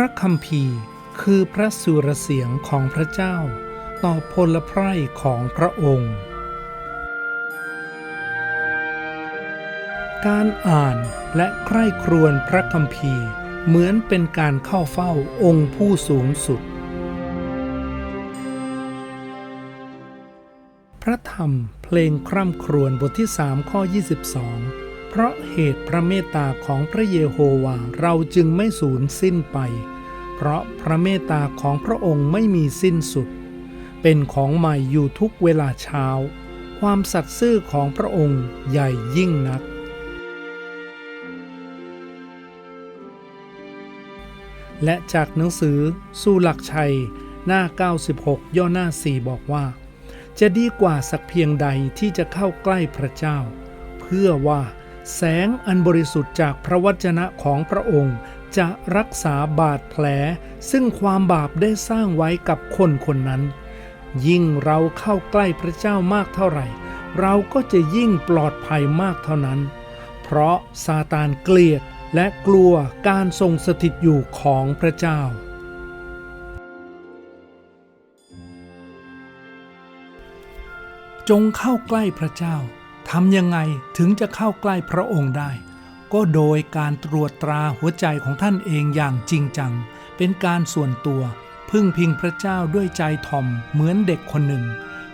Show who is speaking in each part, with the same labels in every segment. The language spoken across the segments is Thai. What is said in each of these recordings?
Speaker 1: ระคัมภีร์คือพระสุรเสียงของพระเจ้า ต่อพลไพร่ของพระองค์ การอ่านและใคร่ครวญพระคัมภีร์เหมือนเป็นการเข้าเฝ้าองค์ผู้สูงสุด พระธรรมเพลงคร่ำครวญบทที่ 3 ข้อ 22 เพราะเหตุพระเมตตาของพระเยโฮวาเราจึงไม่สูญสิ้นไป เพราะพระเมตตาของพระองค์ไม่มีสิ้นสุด เป็นของใหม่อยู่ทุกเวลาเช้า ความสัตย์ซื่อของพระองค์ใหญ่ยิ่งนัก และจากหนังสือสู้หลักชัย หน้า 96 ย่อหน้า 4 บอกว่า จะดีกว่าสักเพียงใดที่จะเข้าใกล้พระเจ้า เพื่อว่า แสงอันบริสุทธิ์จากพระวจนะของพระองค์ จะรักษาบาดแผล ซึ่งความบาปได้สร้างไว้กับคนคนนั้น ยิ่งเราเข้าใกล้พระเจ้ามากเท่าไหร่ เราก็จะยิ่งปลอดภัยมากเท่านั้น เพราะซาตานเกลียดและกลัวการทรงสถิตอยู่ของพระเจ้า จงเข้าใกล้พระเจ้า ทำยังไงถึงจะเข้าใกล้พระองค์ได้ ก็โดยการตรวจตราหัวใจของท่านเองอย่างจริงจัง เป็นการส่วนตัว พึ่งพิงพระเจ้าด้วยใจถ่อมเหมือนเด็กคนหนึ่ง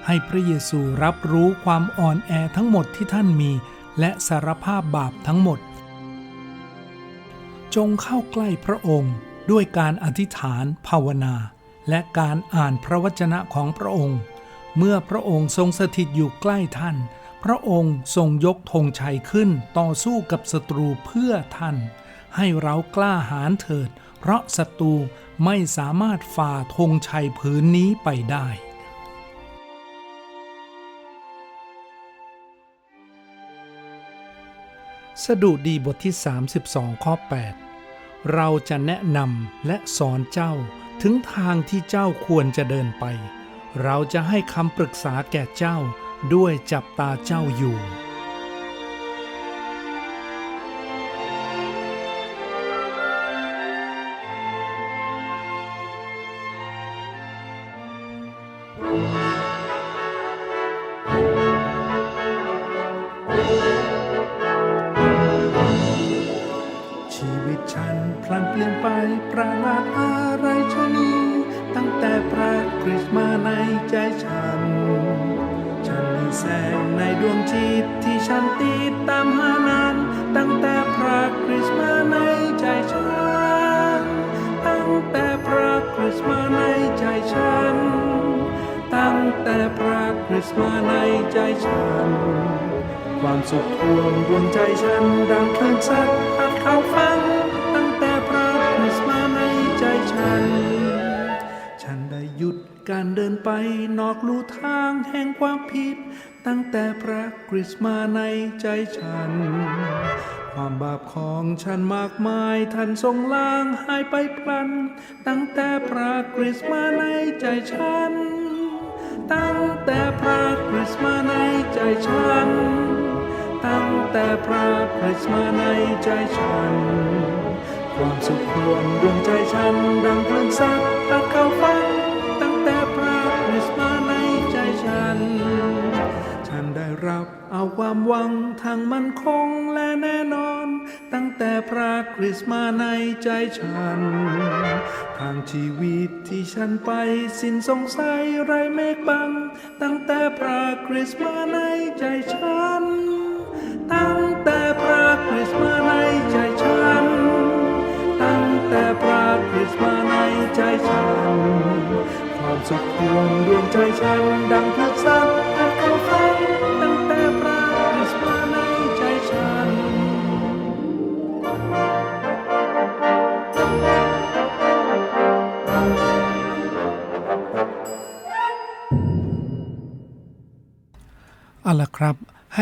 Speaker 1: ให้พระเยซูรับรู้ความอ่อนแอทั้งหมดที่ท่านมี และสารภาพบาปทั้งหมด จงเข้าใกล้พระองค์ด้วยการอธิษฐานภาวนา และการอ่านพระวจนะของพระองค์ เมื่อพระองค์ทรงสถิตอยู่ใกล้ท่าน พระองค์ทรงยกธงชัยขึ้นต่อสู้กับศัตรูเพื่อท่าน ให้เรากล้าหาญเถิด เพราะศัตรูไม่สามารถฝ่าธงชัยผืนนี้ไปได้สดุดีบทที่ 32 ข้อ 8 เราจะแนะนำและสอนเจ้าถึงทางที่เจ้าควรจะเดินไป เราจะให้คำปรึกษาแก่เจ้า ด้วยจับตาเจ้าอยู่ชีวิตฉันพลันเปลี่ยนไปประหลาดอะไรชะนี้ตั้งแต่พระคริสต์มาในใจฉันฉันมีแสงใน ดวงจิตที่ฉันติดตามหานาน ตั้งแต่พระคริสต์มาในใจฉัน ตั้งแต่พระคริสต์มาในใจฉัน ตั้งแต่พระคริสต์มาในใจฉัน ความสุขท่วมดวงใจฉันดังคลื่นซัดพัดเข้าฟัง ตั้งแต่พระคริสต์มาในใจฉัน ฉันได้หยุดการเดินไปนอกลู่ทางแห่งความผิด ตั้งแต่พระคริสต์มาในใจฉัน ความบาปของฉันมากมายท่านทรงล้างหายไปพลัน ตั้งแต่พระคริสต์มาในใจฉัน ตั้งแต่พระคริสต์มาในใจฉัน ตั้งแต่พระคริสต์มาในใจฉัน ความสุขท่วมดวงใจฉันดังคลื่นซัดพัดเข้าฟัง เอาความหวังทางมั่นคงและแน่นอน ตั้งแต่พระคริสต์มาในใจฉัน ทางชีวิตที่ฉันไปสิ้นสงสัยไรเมฆบัง ตั้งแต่พระคริสต์มาในใจฉัน ตั้งแต่พระคริสต์มาในใจฉัน ตั้งแต่พระคริสต์มาในใจฉัน ความสุขท่วมดวงใจฉันดัง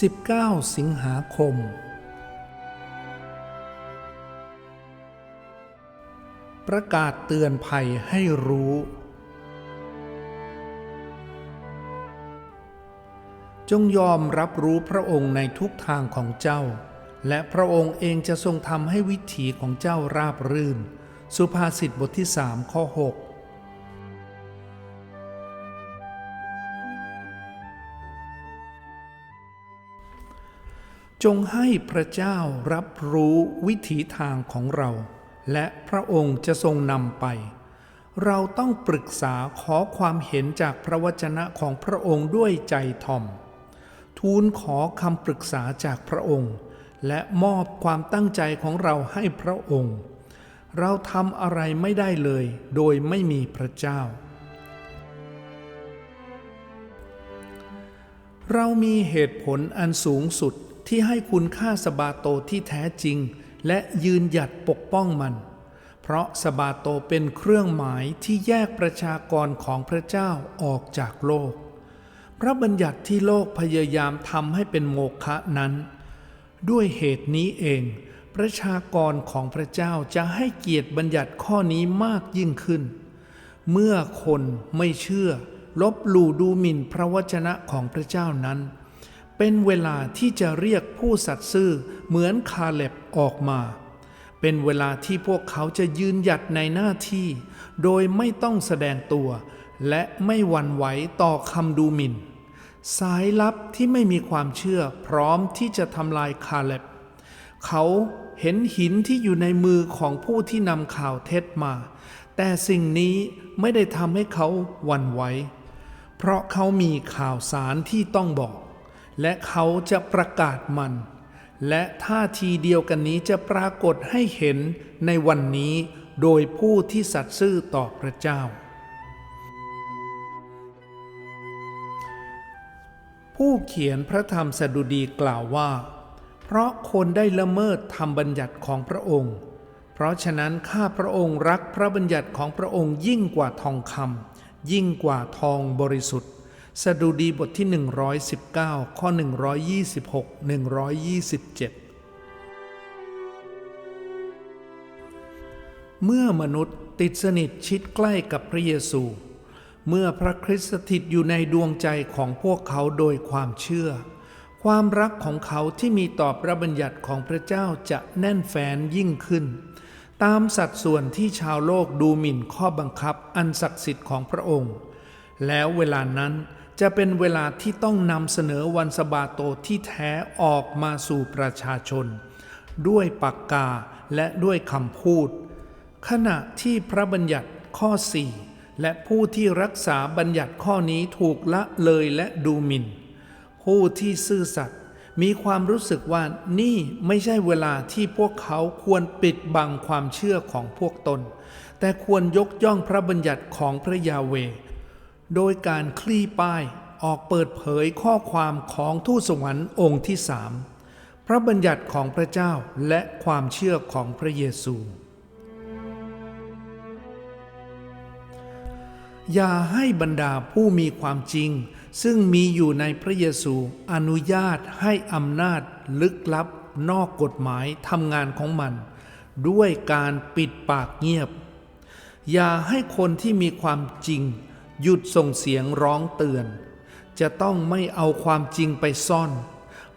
Speaker 1: 19 สิงหาคม ประกาศเตือนภัยให้รู้ จงยอมรับรู้พระองค์ในทุกทางของเจ้า และพระองค์เองจะทรงทำให้วิถีของเจ้าราบรื่น สุภาษิตบทที่สามข้อ6 จงให้พระเจ้ารับรู้วิถีทางของเรา และพระองค์จะทรงนำไป เราต้องปรึกษาขอความเห็นจากพระวจนะของพระองค์ด้วยใจทอม ทูลขอคำปรึกษาจากพระองค์ และมอบความตั้งใจของเราให้พระองค์ เราทำอะไรไม่ได้เลย โดยไม่มีพระเจ้า เรามีเหตุผลอันสูงสุด ที่ให้คุณค่าสบาโตที่แท้จริง และยืนหยัดปกป้องมัน เพราะสบาโตเป็นเครื่องหมายที่แยกประชากรของพระเจ้าออกจากโลก พระบัญญัติที่โลกพยายามทำให้เป็นโมฆะนั้น ด้วยเหตุนี้เอง ประชากรของพระเจ้าจะให้เกียรติบัญญัติข้อนี้มากยิ่งขึ้น เมื่อคนไม่เชื่อ ลบหลู่ดูหมิ่นพระวจนะของพระเจ้านั้น เป็นเวลาที่จะเรียกผู้สัตย์ซื่อเหมือนคาเล็บออกมา เป็นเวลาที่พวกเขาจะยืนหยัดในหน้าที่ โดยไม่ต้องแสดงตัว และไม่หวั่นไหวต่อคำดูหมิ่น สายลับที่ไม่มีความเชื่อพร้อมที่จะทำลายคาเล็บ เขาเห็นหินที่อยู่ในมือของผู้ที่นำข่าวเท็จมา แต่สิ่งนี้ไม่ได้ทำให้เขาหวั่นไหวเพราะเขามีข่าวสารที่ต้องบอก และเขาจะประกาศมัน และท่าทีเดียวกันนี้จะปรากฏให้เห็นในวันนี้โดยผู้ที่สัตย์ซื่อต่อพระเจ้า ผู้เขียนพระธรรมสดุดีกล่าวว่า เพราะคนได้ละเมิดธรรมบัญญัติของพระองค์ เพราะฉะนั้นข้าพระองค์รักพระบัญญัติของพระองค์ยิ่งกว่าทองคำยิ่งกว่าทองบริสุทธิ์ สดุดีบทที่ 119 ข้อ 126 127 เมื่อมนุษย์ติดสนิทชิดใกล้กับพระเยซู เมื่อพระคริสต์สถิตอยู่ในดวงใจของพวกเขาโดยความเชื่อ ความรักของเขาที่มีต่อพระบัญญัติของพระเจ้าจะแน่นแฟนยิ่งขึ้น ตามสัดส่วนที่ชาวโลกดูหมิ่นข้อบังคับอันศักดิ์สิทธิ์ของพระองค์แล้วเวลานั้น จะเป็นเวลาที่ต้องนำเสนอวันสบาโตที่แท้ออกมาสู่ประชาชน ด้วยปากกาและด้วยคำพูด ขณะที่พระบัญญัติข้อ 4 และผู้ที่รักษาบัญญัติข้อนี้ถูกละเลยและดูหมิน่น ผู้ที่ซื่อสัตย์มีความรู้สึกว่านี่ไม่ใช่เวลาที่พวกเขาควรปิดบังความเชื่อของพวกตน แต่ควรยกย่องพระบัญญัติของพระยาเว โดยการคลี่ป้ายออกเปิดเผยข้อความของทูตสวรรค์องค์ที่สามพระบัญญัติของพระเจ้าและความเชื่อของพระเยซู อย่าให้บรรดาผู้มีความจริง ซึ่งมีอยู่ในพระเยซูอนุญาตให้อำนาจลึกลับนอกกฎหมายทำงานของมัน ด้วยการปิดปากเงียบ อย่าให้คนที่มีความจริง หยุดส่งเสียงร้องเตือน จะต้องไม่เอาความจริงไปซ่อน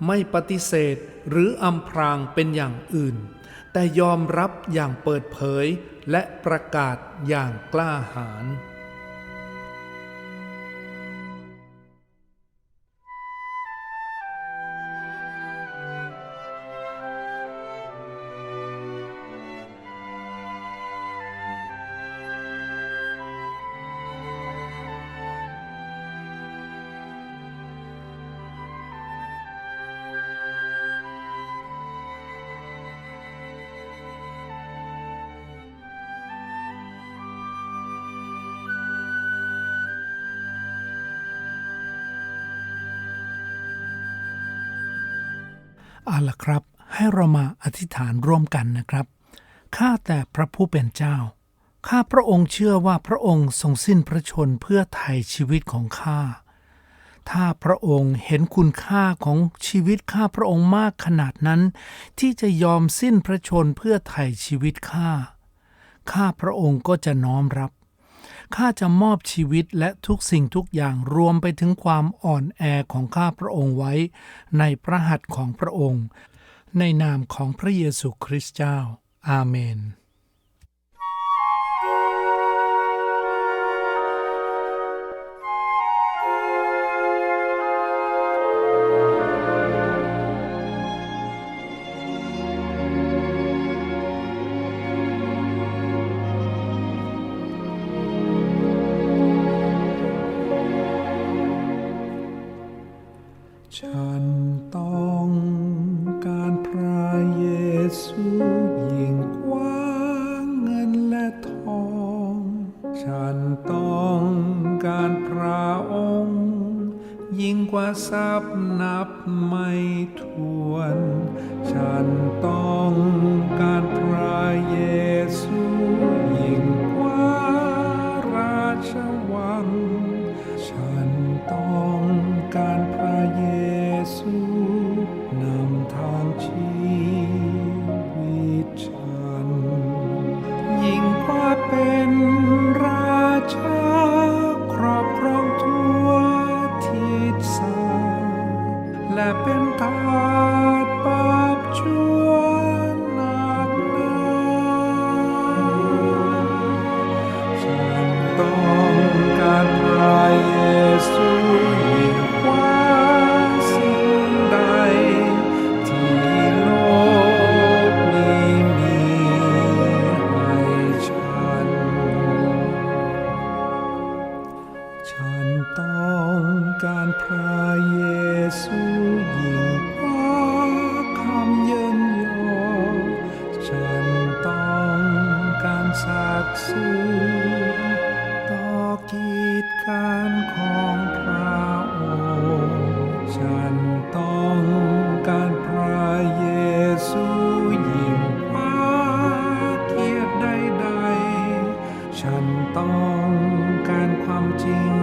Speaker 1: ไม่ปฏิเสธหรืออำพรางเป็นอย่างอื่น แต่ยอมรับอย่างเปิดเผยและประกาศอย่างกล้าหาญ เอาละครับ ให้เรามาอธิษฐานร่วมกันนะครับข้าแต่พระผู้เป็นเจ้า ข้าพระองค์เชื่อว่าพระองค์ทรงสิ้นพระชนเพื่อไถ่ชีวิตของข้า ถ้าพระองค์เห็นคุณค่าของชีวิตข้าพระองค์มากขนาดนั้น ที่จะยอมสิ้นพระชนเพื่อไถ่ชีวิตข้า ข้าพระองค์ก็จะน้อมรับ ข้าจะมอบชีวิตและทุกสิ่งทุกอย่างรวมไปถึงความอ่อนแอของข้าพระองค์ไว้ ในพระหัตถ์ของพระองค์ ในนามของพระเยซูคริสต์เจ้า อาเมน ฉันต้องการพระเยซูยิ่งกว่าเงินและทอง ฉันต้องการพระองค์ ยิ่งกว่าทรัพย์นับไม่ ฉันต้องการความจริง